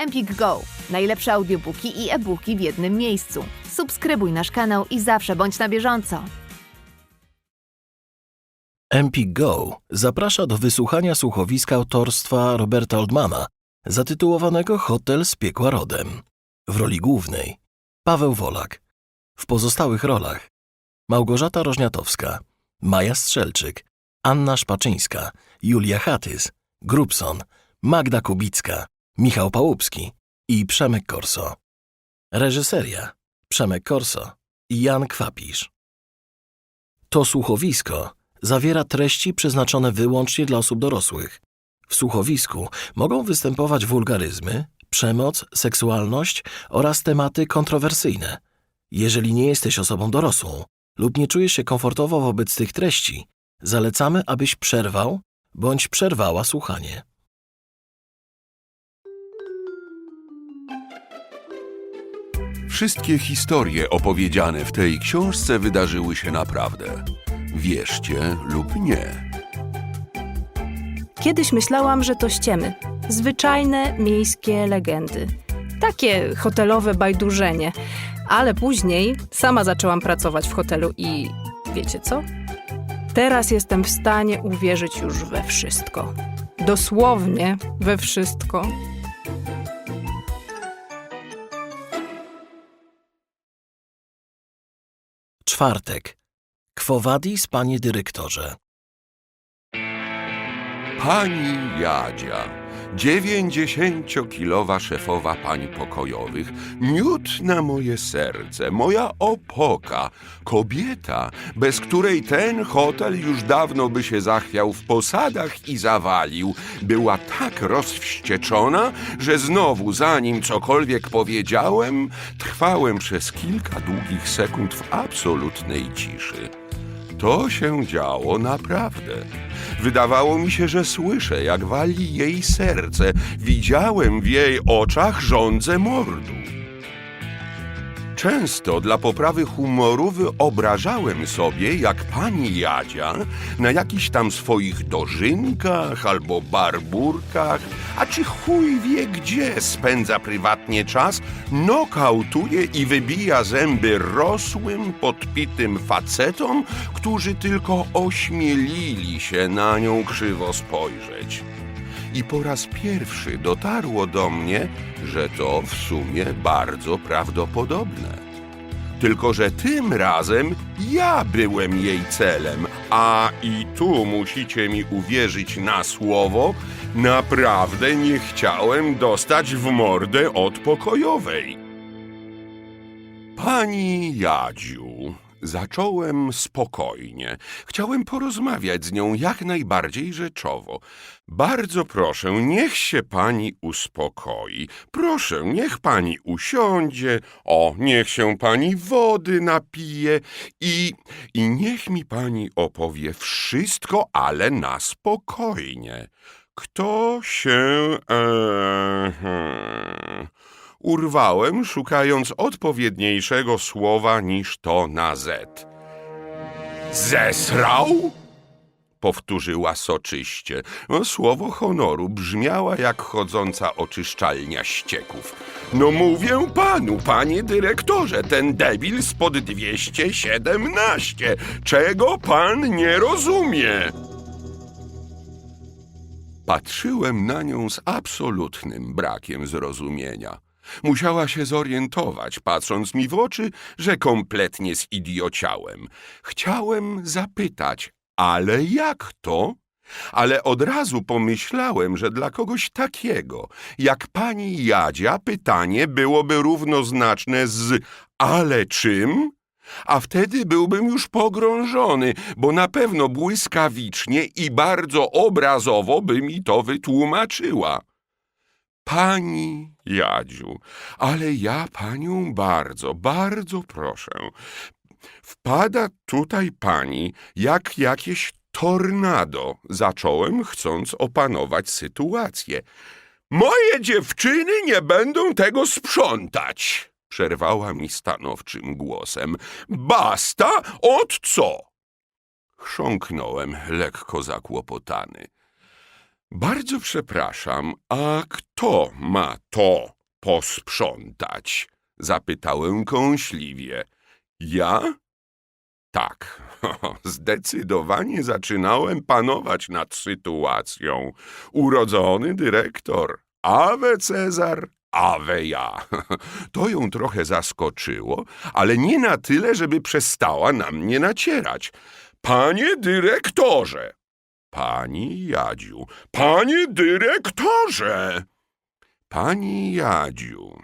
Empik Go. Najlepsze audiobooki i e-booki w jednym miejscu. Subskrybuj nasz kanał i zawsze bądź na bieżąco. Empik Go zaprasza do wysłuchania słuchowiska autorstwa Roberta Oldmana zatytułowanego Hotel z piekła rodem. W roli głównej Paweł Wolak. W pozostałych rolach Małgorzata Rożniatowska, Maja Strzelczyk, Anna Szpaczyńska, Julia Hatys, Grubson, Magda Kubicka, Michał Pałupski i Przemek Korso. Reżyseria Przemek Korso i Jan Kwapisz. To słuchowisko zawiera treści przeznaczone wyłącznie dla osób dorosłych. W słuchowisku mogą występować wulgaryzmy, przemoc, seksualność oraz tematy kontrowersyjne. Jeżeli nie jesteś osobą dorosłą lub nie czujesz się komfortowo wobec tych treści, zalecamy, abyś przerwał bądź przerwała słuchanie. Wszystkie historie opowiedziane w tej książce wydarzyły się naprawdę. Wierzcie lub nie. Kiedyś myślałam, że to ściemy. Zwyczajne miejskie legendy. Takie hotelowe bajdurzenie. Ale później sama zaczęłam pracować w hotelu i wiecie co? Teraz jestem w stanie uwierzyć już we wszystko. Dosłownie we wszystko. Czwartek. Quo vadis, panie dyrektorze. Pani Jadzia, dziewięćdziesięciokilowa szefowa pań pokojowych, miód na moje serce, moja opoka, kobieta, bez której ten hotel już dawno by się zachwiał w posadach i zawalił, była tak rozwścieczona, że znowu, zanim cokolwiek powiedziałem, trwałem przez kilka długich sekund w absolutnej ciszy. To się działo naprawdę. Wydawało mi się, że słyszę, jak wali jej serce. Widziałem w jej oczach żądzę mordu. Często dla poprawy humoru wyobrażałem sobie, jak pani Jadzia na jakichś tam swoich dożynkach albo barburkach, a czy chuj wie gdzie spędza prywatnie czas, nokautuje i wybija zęby rosłym, podpitym facetom, którzy tylko ośmielili się na nią krzywo spojrzeć. I po raz pierwszy dotarło do mnie, że to w sumie bardzo prawdopodobne. Tylko, że tym razem ja byłem jej celem, a i tu musicie mi uwierzyć na słowo, naprawdę nie chciałem dostać w mordę od pokojowej. Pani Jadziu, zacząłem spokojnie. Chciałem porozmawiać z nią jak najbardziej rzeczowo. Bardzo proszę, niech się pani uspokoi. Proszę, niech pani usiądzie. O, niech się pani wody napije i, i niech mi pani opowie wszystko, ale na spokojnie. Kto się... E, urwałem, szukając odpowiedniejszego słowa niż to na Z. Zesrał? Powtórzyła soczyście. Słowo honoru brzmiała jak chodząca oczyszczalnia ścieków. No mówię panu, panie dyrektorze, ten debil spod 217. Czego pan nie rozumie? Patrzyłem na nią z absolutnym brakiem zrozumienia. Musiała się zorientować, patrząc mi w oczy, że kompletnie zidiociałem. Chciałem zapytać, ale jak to? Ale od razu pomyślałem, że dla kogoś takiego, jak pani Jadzia, pytanie byłoby równoznaczne z ale czym? A wtedy byłbym już pogrążony, bo na pewno błyskawicznie i bardzo obrazowo by mi to wytłumaczyła. Pani Jadziu, ale ja panią bardzo, bardzo proszę. Wpada tutaj pani jak jakieś tornado. Zacząłem, chcąc opanować sytuację. Moje dziewczyny nie będą tego sprzątać, przerwała mi stanowczym głosem. Basta, od co? Chrząknąłem, lekko zakłopotany. Bardzo przepraszam, a kto ma to posprzątać? Zapytałem kąśliwie. Ja? Tak, zdecydowanie zaczynałem panować nad sytuacją. Urodzony dyrektor. Awe Cezar, awe ja. To ją trochę zaskoczyło, ale nie na tyle, żeby przestała na mnie nacierać. Panie dyrektorze! Pani Jadziu, panie dyrektorze! Pani Jadziu,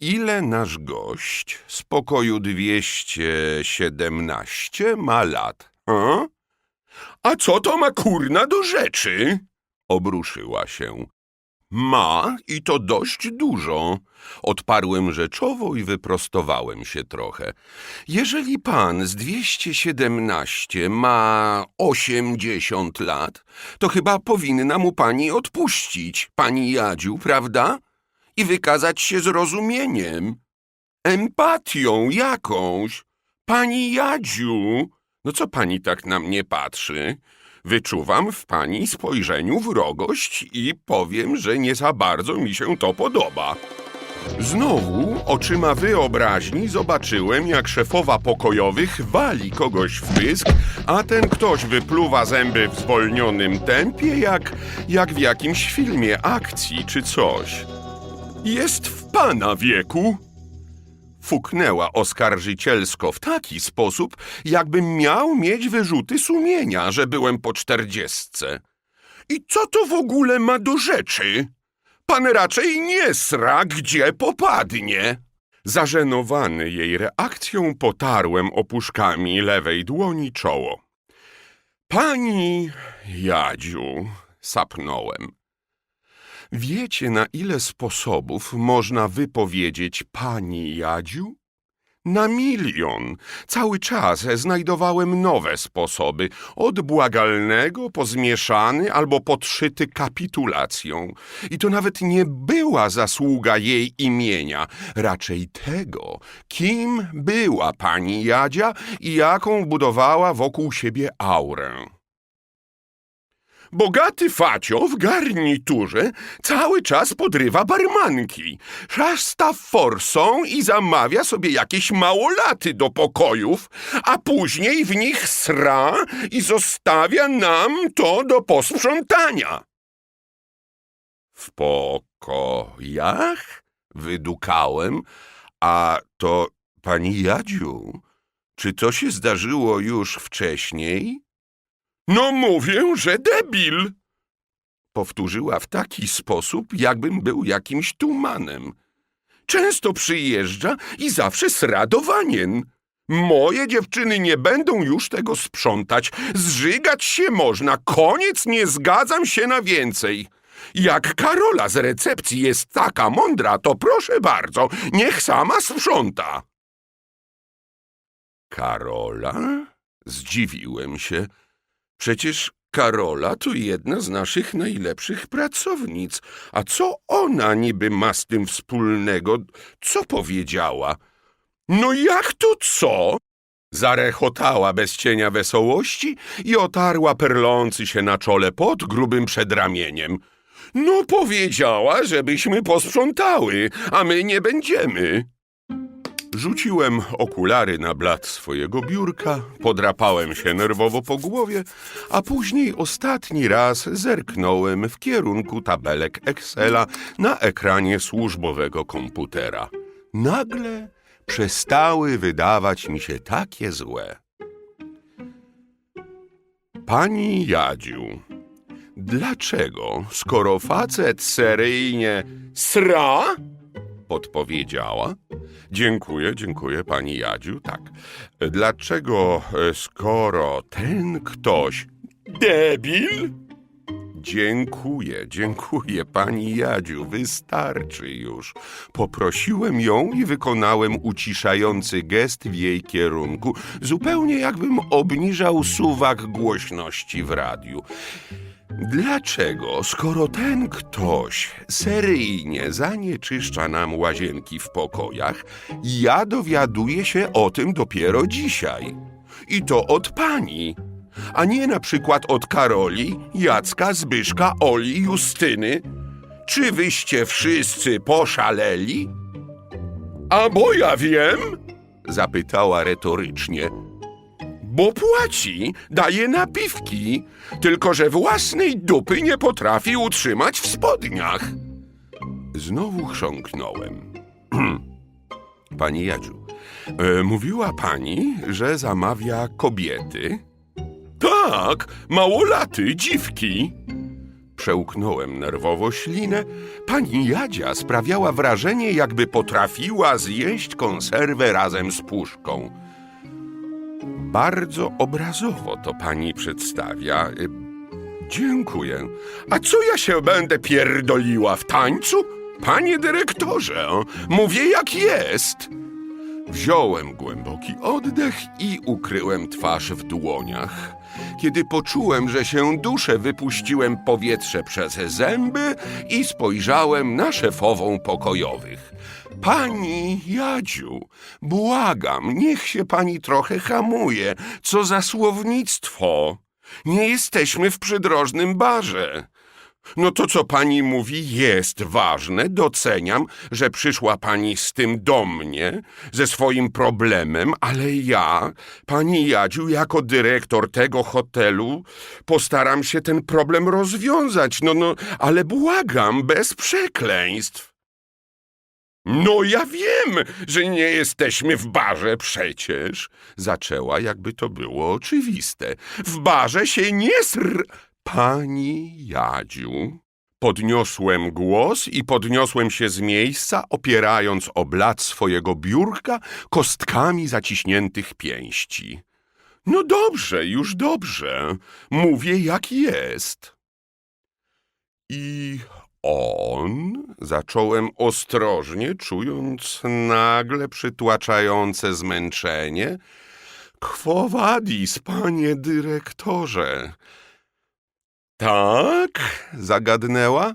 ile nasz gość z pokoju 217 ma lat? A? A co to ma kurna do rzeczy? Obruszyła się. Ma i to dość dużo. Odparłem rzeczowo i wyprostowałem się trochę. Jeżeli pan z 217 ma 80 lat, to chyba powinna mu pani odpuścić, pani Jadziu, prawda? I wykazać się zrozumieniem. Empatią jakąś. Pani Jadziu, no co pani tak na mnie patrzy? Wyczuwam w pani spojrzeniu wrogość i powiem, że nie za bardzo mi się to podoba. Znowu oczyma wyobraźni zobaczyłem, jak szefowa pokojowych wali kogoś w pysk, a ten ktoś wypluwa zęby w zwolnionym tempie, jak, jak w jakimś filmie akcji czy coś. Jest w pana wieku? Fuknęła oskarżycielsko w taki sposób, jakbym miał mieć wyrzuty sumienia, że byłem po czterdziestce. I co to w ogóle ma do rzeczy? Pan raczej nie sra, gdzie popadnie. Zażenowany jej reakcją potarłem opuszkami lewej dłoni czoło. Pani Jadziu, sapnąłem. Wiecie, na ile sposobów można wypowiedzieć pani Jadziu? Na milion. Cały czas znajdowałem nowe sposoby, od błagalnego po zmieszany albo podszyty kapitulacją. I to nawet nie była zasługa jej imienia, raczej tego, kim była pani Jadzia i jaką budowała wokół siebie aurę. Bogaty facio w garniturze cały czas podrywa barmanki, szasta forsą i zamawia sobie jakieś małolaty do pokojów, a później w nich sra i zostawia nam to do posprzątania. W pokojach? Wydukałem. A to, pani Jadziu, czy to się zdarzyło już wcześniej? No mówię, że debil! Powtórzyła w taki sposób, jakbym był jakimś tumanem. Często przyjeżdża i zawsze sra do wanien. Moje dziewczyny nie będą już tego sprzątać. Zżygać się można. Koniec, nie zgadzam się na więcej. Jak Karola z recepcji jest taka mądra, to proszę bardzo, niech sama sprząta. Karola? Zdziwiłem się. Przecież Karola to jedna z naszych najlepszych pracownic. A co ona niby ma z tym wspólnego? Co powiedziała? No jak to co? Zarechotała bez cienia wesołości i otarła perlący się na czole pot grubym przedramieniem. No powiedziała, żebyśmy posprzątały, a my nie będziemy. Rzuciłem okulary na blat swojego biurka, podrapałem się nerwowo po głowie, a później ostatni raz zerknąłem w kierunku tabelek Excela na ekranie służbowego komputera. Nagle przestały wydawać mi się takie złe. Pani Jadziu, dlaczego, skoro facet seryjnie sra, podpowiedziała. Dziękuję, dziękuję pani Jadziu. Tak. Dlaczego, e, skoro ten ktoś debil? Dziękuję, dziękuję pani Jadziu, wystarczy już. Poprosiłem ją i wykonałem uciszający gest w jej kierunku, zupełnie jakbym obniżał suwak głośności w radiu. Dlaczego, skoro ten ktoś seryjnie zanieczyszcza nam łazienki w pokojach, ja dowiaduję się o tym dopiero dzisiaj? I to od pani. A nie na przykład od Karoli, Jacka, Zbyszka, Oli, Justyny? Czy wyście wszyscy poszaleli? A bo ja wiem, zapytała retorycznie. Bo płaci, daje napiwki, tylko że własnej dupy nie potrafi utrzymać w spodniach. Znowu chrząknąłem. Pani Jadziu, e, mówiła pani, że zamawia kobiety? Tak, małolaty, dziwki. Przełknąłem nerwowo ślinę. Pani Jadzia sprawiała wrażenie, jakby potrafiła zjeść konserwę razem z puszką. Bardzo obrazowo to pani przedstawia. Dziękuję. A co ja się będę pierdoliła w tańcu? Panie dyrektorze, mówię jak jest. Wziąłem głęboki oddech i ukryłem twarz w dłoniach. Kiedy poczułem, że się duszę, wypuściłem powietrze przez zęby i spojrzałem na szefową pokojowych. Pani Jadziu, błagam, niech się pani trochę hamuje. Co za słownictwo! Nie jesteśmy w przydrożnym barze. No to, co pani mówi, jest ważne. Doceniam, że przyszła pani z tym do mnie, ze swoim problemem, ale ja, pani Jadziu, jako dyrektor tego hotelu, postaram się ten problem rozwiązać. No, no, ale błagam, bez przekleństw. No ja wiem, że nie jesteśmy w barze przecież. Zaczęła, jakby to było oczywiste. W barze się nie sr... Pani Jadziu. Podniosłem głos i podniosłem się z miejsca, opierając o blat swojego biurka kostkami zaciśniętych pięści. No dobrze, już dobrze. Mówię jak jest. I on? Zacząłem ostrożnie, czując nagle przytłaczające zmęczenie. Quo vadis, panie dyrektorze? Tak? zagadnęła.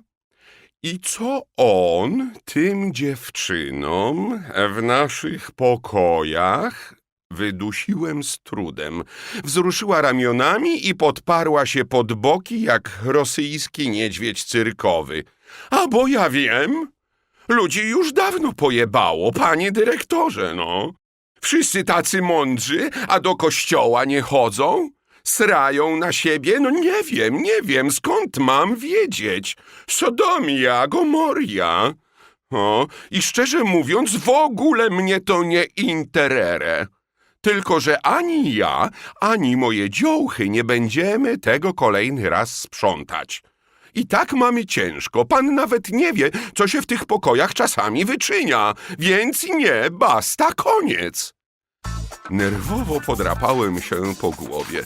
I co on tym dziewczynom w naszych pokojach? Wydusiłem z trudem. Wzruszyła ramionami i podparła się pod boki jak rosyjski niedźwiedź cyrkowy. A bo ja wiem, ludzi już dawno pojebało, panie dyrektorze, no. Wszyscy tacy mądrzy, a do kościoła nie chodzą? Srają na siebie? No nie wiem, nie wiem, skąd mam wiedzieć? Sodomia, Gomoria. O, i szczerze mówiąc, w ogóle mnie to nie interere. Tylko, że ani ja, ani moje dziołchy nie będziemy tego kolejny raz sprzątać. I tak mamy ciężko. Pan nawet nie wie, co się w tych pokojach czasami wyczynia. Więc nie, basta, koniec. Nerwowo podrapałem się po głowie.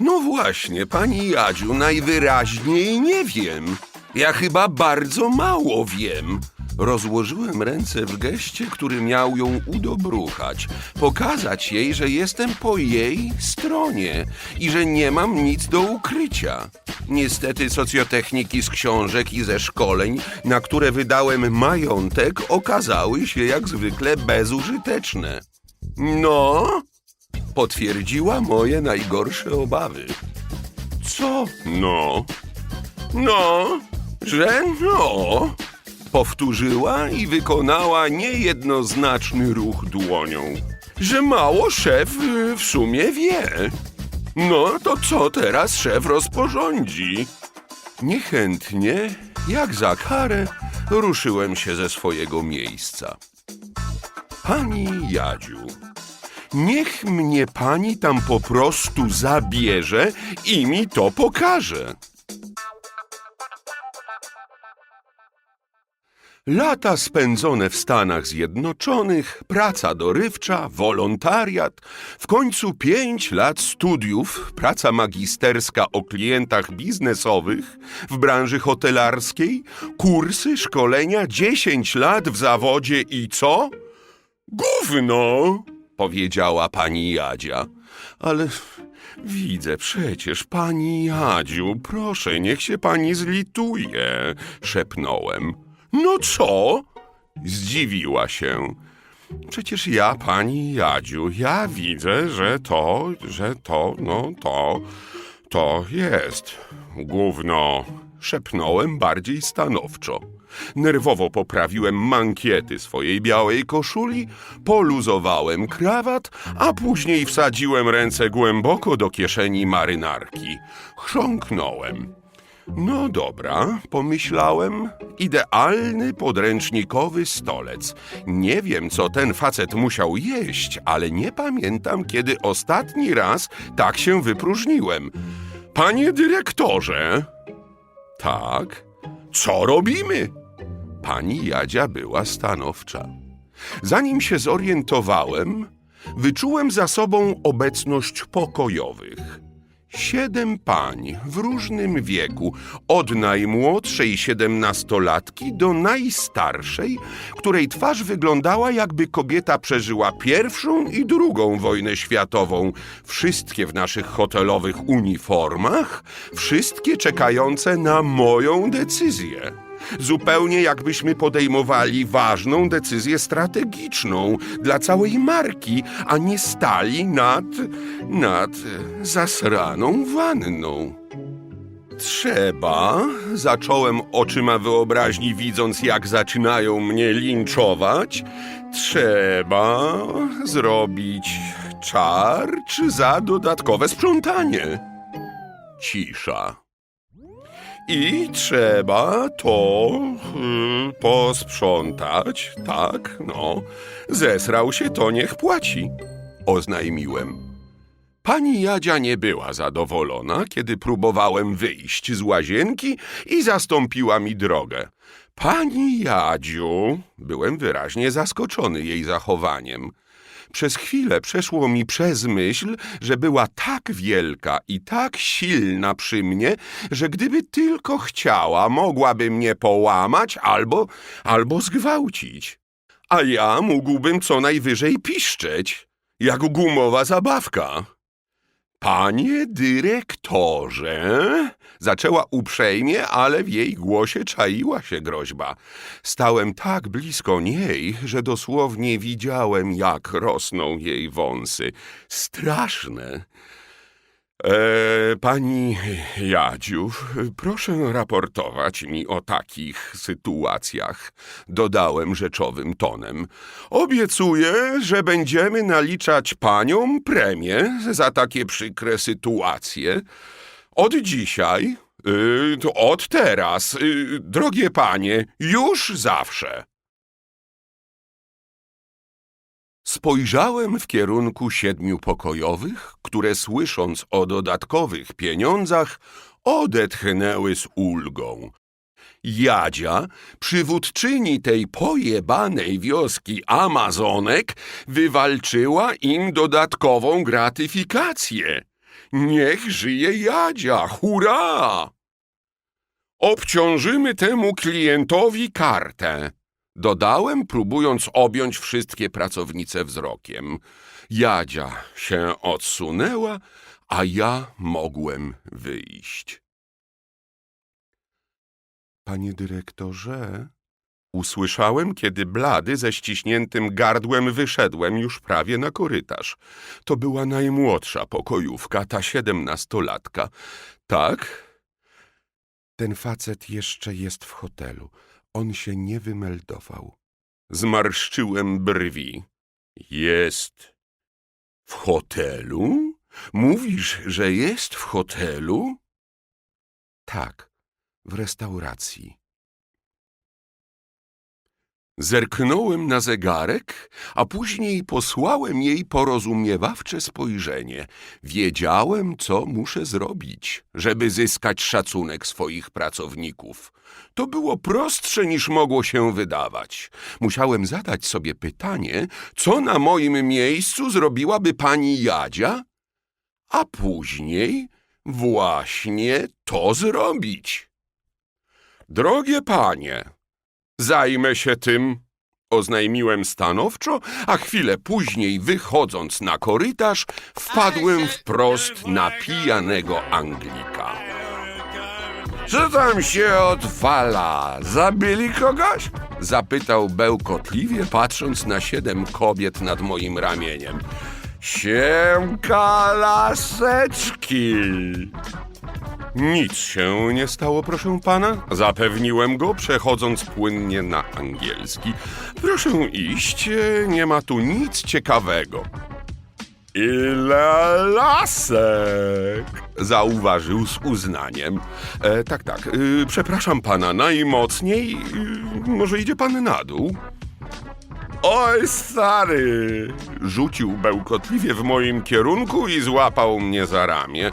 No właśnie, pani Jadziu, najwyraźniej nie wiem. Ja chyba bardzo mało wiem. Rozłożyłem ręce w geście, który miał ją udobruchać. Pokazać jej, że jestem po jej stronie i że nie mam nic do ukrycia. Niestety socjotechniki z książek i ze szkoleń, na które wydałem majątek, okazały się jak zwykle bezużyteczne. No, potwierdziła moje najgorsze obawy. Co no? No, że no. Powtórzyła i wykonała niejednoznaczny ruch dłonią. Że mało szef y, w sumie wie. No to co teraz szef rozporządzi? Niechętnie, jak za karę, ruszyłem się ze swojego miejsca. Pani Jadziu, niech mnie pani tam po prostu zabierze i mi to pokaże. Lata spędzone w Stanach Zjednoczonych, praca dorywcza, wolontariat, w końcu pięć lat studiów, praca magisterska o klientach biznesowych w branży hotelarskiej, kursy, szkolenia, dziesięć lat w zawodzie i co? Gówno, powiedziała pani Jadzia. Ale widzę przecież, pani Jadziu, proszę, niech się pani zlituje, szepnąłem. No co? Zdziwiła się. Przecież ja, pani Jadziu, ja widzę, że to, że to, no to. To jest. Gówno. Szepnąłem bardziej stanowczo. Nerwowo poprawiłem mankiety swojej białej koszuli, poluzowałem krawat, a później wsadziłem ręce głęboko do kieszeni marynarki. Chrząknąłem. No dobra, pomyślałem. Idealny podręcznikowy stolec. Nie wiem, co ten facet musiał jeść, ale nie pamiętam, kiedy ostatni raz tak się wypróżniłem. Panie dyrektorze! Tak? Co robimy? Pani Jadzia była stanowcza. Zanim się zorientowałem, wyczułem za sobą obecność pokojowych. Siedem pań w różnym wieku, od najmłodszej siedemnastolatki do najstarszej, której twarz wyglądała jakby kobieta przeżyła pierwszą i drugą wojnę światową. Wszystkie w naszych hotelowych uniformach, wszystkie czekające na moją decyzję. Zupełnie jakbyśmy podejmowali ważną decyzję strategiczną dla całej marki, a nie stali nad. nad zasraną wanną. Trzeba, zacząłem oczyma wyobraźni, widząc jak zaczynają mnie linczować. Trzeba zrobić czarcz za dodatkowe sprzątanie. Cisza. I trzeba to y, posprzątać, tak, no. Zesrał się, to niech płaci, oznajmiłem. Pani Jadzia nie była zadowolona, kiedy próbowałem wyjść z łazienki i zastąpiła mi drogę. Pani Jadziu, byłem wyraźnie zaskoczony jej zachowaniem. Przez chwilę przeszło mi przez myśl, że była tak wielka i tak silna przy mnie, że gdyby tylko chciała, mogłaby mnie połamać albo, albo zgwałcić. A ja mógłbym co najwyżej piszczeć, jak gumowa zabawka. Panie dyrektorze, zaczęła uprzejmie, ale w jej głosie czaiła się groźba. Stałem tak blisko niej, że dosłownie widziałem, jak rosną jej wąsy. Straszne. E, pani Jadziu, proszę raportować mi o takich sytuacjach, dodałem rzeczowym tonem. Obiecuję, że będziemy naliczać paniom premię za takie przykre sytuacje. Od dzisiaj, y, to od teraz, y, drogie panie, już zawsze. Spojrzałem w kierunku siedmiu pokojowych, które słysząc o dodatkowych pieniądzach, odetchnęły z ulgą. Jadzia, przywódczyni tej pojebanej wioski Amazonek, wywalczyła im dodatkową gratyfikację. Niech żyje Jadzia, hurra! Obciążymy temu klientowi kartę. Dodałem, próbując objąć wszystkie pracownice wzrokiem. Jadzia się odsunęła, a ja mogłem wyjść. Panie dyrektorze, usłyszałem, kiedy blady ze ściśniętym gardłem wyszedłem już prawie na korytarz. To była najmłodsza pokojówka, ta siedemnastolatka. Tak? Ten facet jeszcze jest w hotelu. On się nie wymeldował. Zmarszczyłem brwi. Jest w hotelu? Mówisz, że jest w hotelu? Tak, w restauracji. Zerknąłem na zegarek, a później posłałem jej porozumiewawcze spojrzenie. Wiedziałem, co muszę zrobić, żeby zyskać szacunek swoich pracowników. To było prostsze niż mogło się wydawać. Musiałem zadać sobie pytanie, co na moim miejscu zrobiłaby pani Jadzia, a później właśnie to zrobić. Drogie panie, Zajmę się tym, oznajmiłem stanowczo, a chwilę później, wychodząc na korytarz, wpadłem wprost na pijanego Anglika. Co tam się odwala? Zabili kogoś? Zapytał bełkotliwie, patrząc na siedem kobiet nad moim ramieniem. Siemka laseczki! Nic się nie stało, proszę pana. Zapewniłem go, przechodząc płynnie na angielski. Proszę iść, nie ma tu nic ciekawego. Ile lasek! Zauważył z uznaniem. E, tak, tak, e, przepraszam pana najmocniej. E, może idzie pan na dół? Oj, stary! Rzucił bełkotliwie w moim kierunku i złapał mnie za ramię.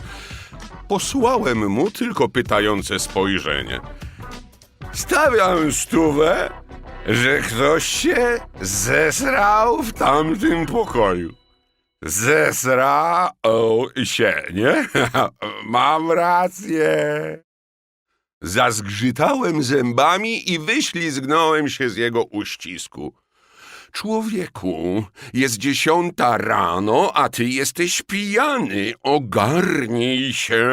Posłałem mu tylko pytające spojrzenie. Stawiam stówę, że ktoś się zesrał w tamtym pokoju. Zesrał się, nie? Mam rację. Zazgrzytałem zębami i wyślizgnąłem się z jego uścisku. Człowieku, jest dziesiąta rano, a ty jesteś pijany. Ogarnij się,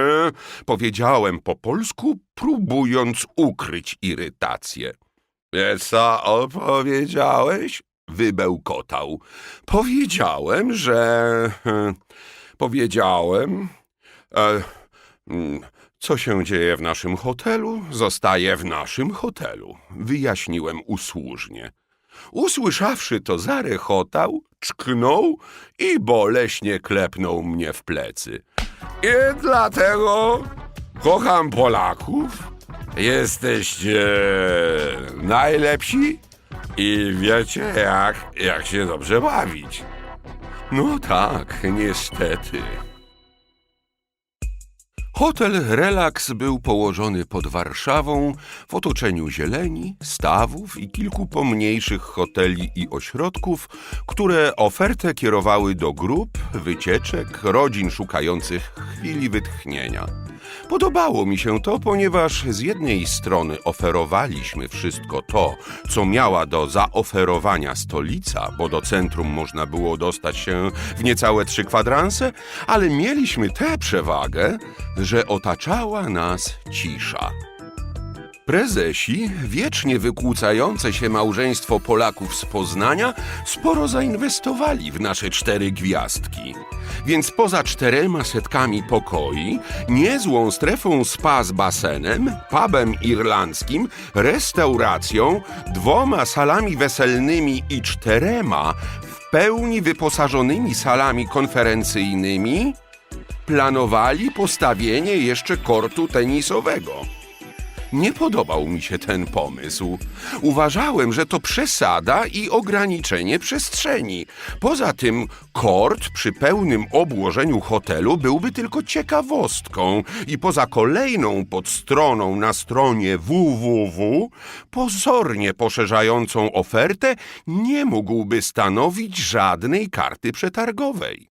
powiedziałem po polsku, próbując ukryć irytację. Co opowiedziałeś? Wybełkotał. Powiedziałem, że... Powiedziałem... E, mm, co się dzieje w naszym hotelu, zostaje w naszym hotelu. Wyjaśniłem usłużnie. Usłyszawszy to, zarechotał, czknął i boleśnie klepnął mnie w plecy. I dlatego kocham Polaków. Jesteście najlepsi i wiecie, jak, jak się dobrze bawić. No tak, niestety. Hotel Relax był położony pod Warszawą w otoczeniu zieleni, stawów i kilku pomniejszych hoteli i ośrodków, które ofertę kierowały do grup, wycieczek, rodzin szukających chwili wytchnienia. Podobało mi się to, ponieważ z jednej strony oferowaliśmy wszystko to, co miała do zaoferowania stolica, bo do centrum można było dostać się w niecałe trzy kwadranse, ale mieliśmy tę przewagę, że otaczała nas cisza. Prezesi, wiecznie wykłócające się małżeństwo Polaków z Poznania, sporo zainwestowali w nasze cztery gwiazdki. Więc poza czterema setkami pokoi, niezłą strefą spa z basenem, pubem irlandzkim, restauracją, dwoma salami weselnymi i czterema w pełni wyposażonymi salami konferencyjnymi, planowali postawienie jeszcze kortu tenisowego. Nie podobał mi się ten pomysł. Uważałem, że to przesada i ograniczenie przestrzeni. Poza tym, kort przy pełnym obłożeniu hotelu byłby tylko ciekawostką i poza kolejną podstroną na stronie www, pozornie poszerzającą ofertę, nie mógłby stanowić żadnej karty przetargowej.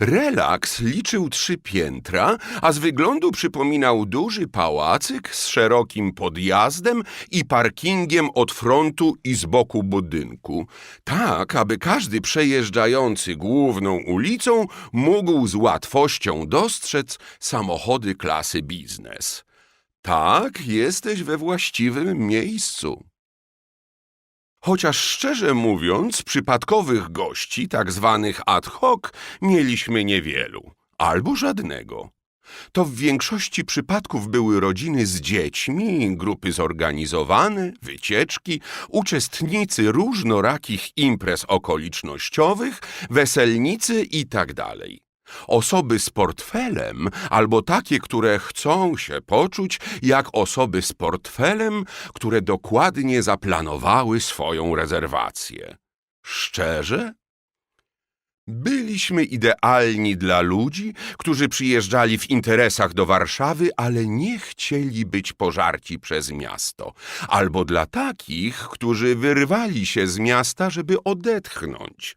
Relaks liczył trzy piętra, a z wyglądu przypominał duży pałacyk z szerokim podjazdem i parkingiem od frontu i z boku budynku. Tak, aby każdy przejeżdżający główną ulicą mógł z łatwością dostrzec samochody klasy biznes. Tak, jesteś we właściwym miejscu. Chociaż szczerze mówiąc, przypadkowych gości, tak zwanych ad hoc, mieliśmy niewielu, albo żadnego. To w większości przypadków były rodziny z dziećmi, grupy zorganizowane, wycieczki, uczestnicy różnorakich imprez okolicznościowych, weselnicy itd. Osoby z portfelem, albo takie, które chcą się poczuć jak osoby z portfelem, które dokładnie zaplanowały swoją rezerwację. Szczerze? Byliśmy idealni dla ludzi, którzy przyjeżdżali w interesach do Warszawy, ale nie chcieli być pożarci przez miasto, albo dla takich, którzy wyrwali się z miasta, żeby odetchnąć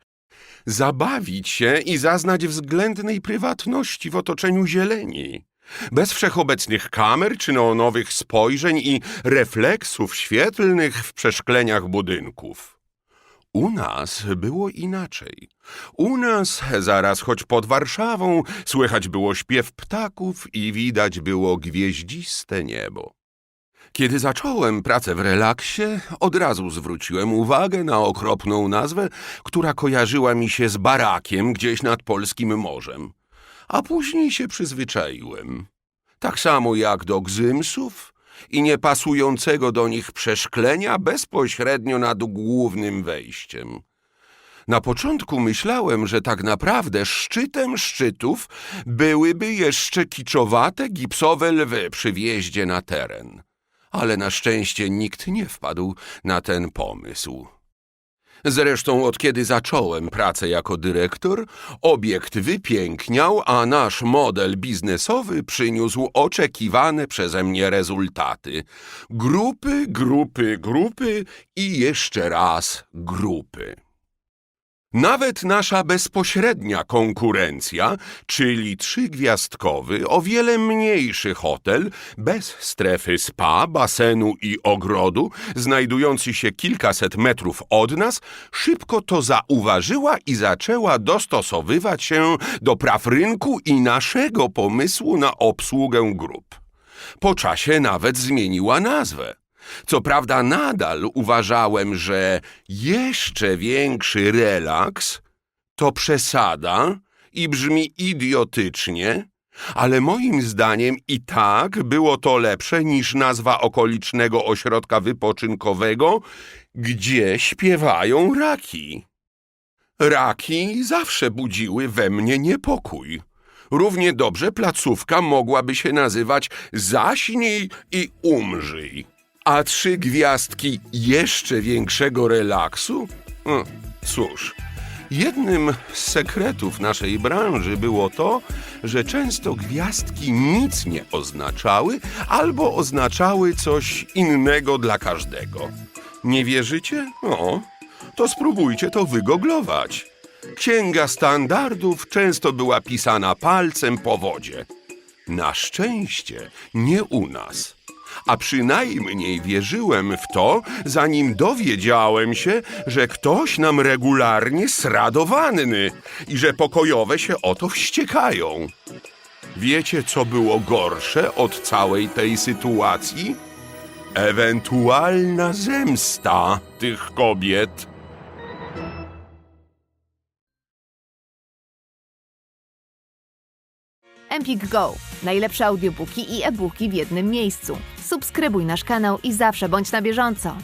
zabawić się i zaznać względnej prywatności w otoczeniu zieleni. Bez wszechobecnych kamer czy neonowych spojrzeń i refleksów świetlnych w przeszkleniach budynków. U nas było inaczej. U nas, zaraz choć pod Warszawą, słychać było śpiew ptaków i widać było gwieździste niebo. Kiedy zacząłem pracę w relaksie, od razu zwróciłem uwagę na okropną nazwę, która kojarzyła mi się z barakiem gdzieś nad polskim morzem. A później się przyzwyczaiłem. Tak samo jak do gzymsów i niepasującego do nich przeszklenia bezpośrednio nad głównym wejściem. Na początku myślałem, że tak naprawdę szczytem szczytów byłyby jeszcze kiczowate gipsowe lwy przy wjeździe na teren. Ale na szczęście nikt nie wpadł na ten pomysł. Zresztą od kiedy zacząłem pracę jako dyrektor, obiekt wypiękniał, a nasz model biznesowy przyniósł oczekiwane przeze mnie rezultaty. Grupy, grupy, grupy i jeszcze raz grupy. Nawet nasza bezpośrednia konkurencja, czyli trzygwiazdkowy, o wiele mniejszy hotel, bez strefy spa, basenu i ogrodu, znajdujący się kilkaset metrów od nas, szybko to zauważyła i zaczęła dostosowywać się do praw rynku i naszego pomysłu na obsługę grup. Po czasie nawet zmieniła nazwę. Co prawda nadal uważałem, że jeszcze większy relaks to przesada i brzmi idiotycznie, ale moim zdaniem i tak było to lepsze niż nazwa okolicznego ośrodka wypoczynkowego, gdzie śpiewają raki. Raki zawsze budziły we mnie niepokój. Równie dobrze placówka mogłaby się nazywać Zaśnij i umrzyj. A trzy gwiazdki jeszcze większego relaksu? Hm, cóż, jednym z sekretów naszej branży było to, że często gwiazdki nic nie oznaczały albo oznaczały coś innego dla każdego. Nie wierzycie? O, to spróbujcie to wygoglować. Księga standardów często była pisana palcem po wodzie. Na szczęście nie u nas. A przynajmniej wierzyłem w to, zanim dowiedziałem się, że ktoś nam regularnie sra do wanny i że pokojowe się o to wściekają. Wiecie, co było gorsze od całej tej sytuacji? Ewentualna zemsta tych kobiet. Empik Go. Najlepsze audiobooki i e-booki w jednym miejscu. Subskrybuj nasz kanał i zawsze bądź na bieżąco.